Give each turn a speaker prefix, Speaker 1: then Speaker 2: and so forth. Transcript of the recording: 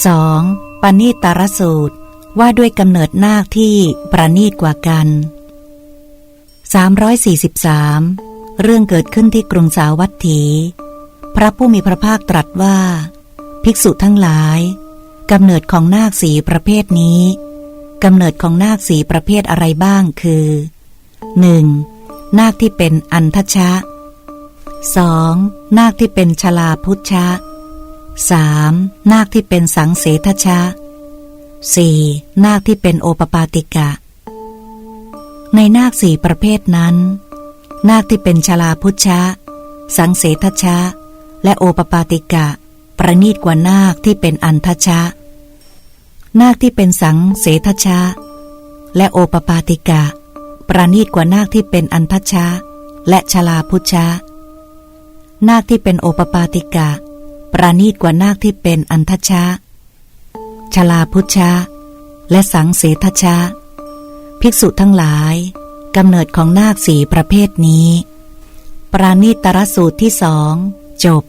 Speaker 1: 2. ปณีตารสูตรว่าด้วยกำเนิดนาคที่ประณีตกว่ากัน 343 เรื่องเกิดขึ้นที่กรุงสาวัตถี พระผู้มีพระภาคตรัสว่า ภิกษุทั้งหลายกำเนิดของนาคสีประเภทนี้กำเนิดของนาคสีประเภทอะไรบ้างคือ 1. นาคที่เป็นอันทชะ 2. นาคที่เป็นชลาพุชชะ 3. นาคที่เป็นสังเสทชะ 4. นาคที่เป็นโอปปาติกะ ในนาคสี่ประเภทนั้น นาคที่เป็นชลาพุชชะสังเสทชะ และโอปปาติกะ ประณีตกว่านาคที่เป็นอันทชะ นาคที่เป็นสังเสทชะ และโอปปาติกะ ประณีตกว่านาคที่เป็นอันทชะ และชลาพุชชะนาคที่เป็นโอปปาติกะ ประณีตกว่านาคที่เป็นอันทชะ ชลาพุชชะ และสังเสทชะ ภิกษุทั้งหลายกำเนิดของนาคสีประเภทนี้ ปราณีตรสูตรที่สองจบ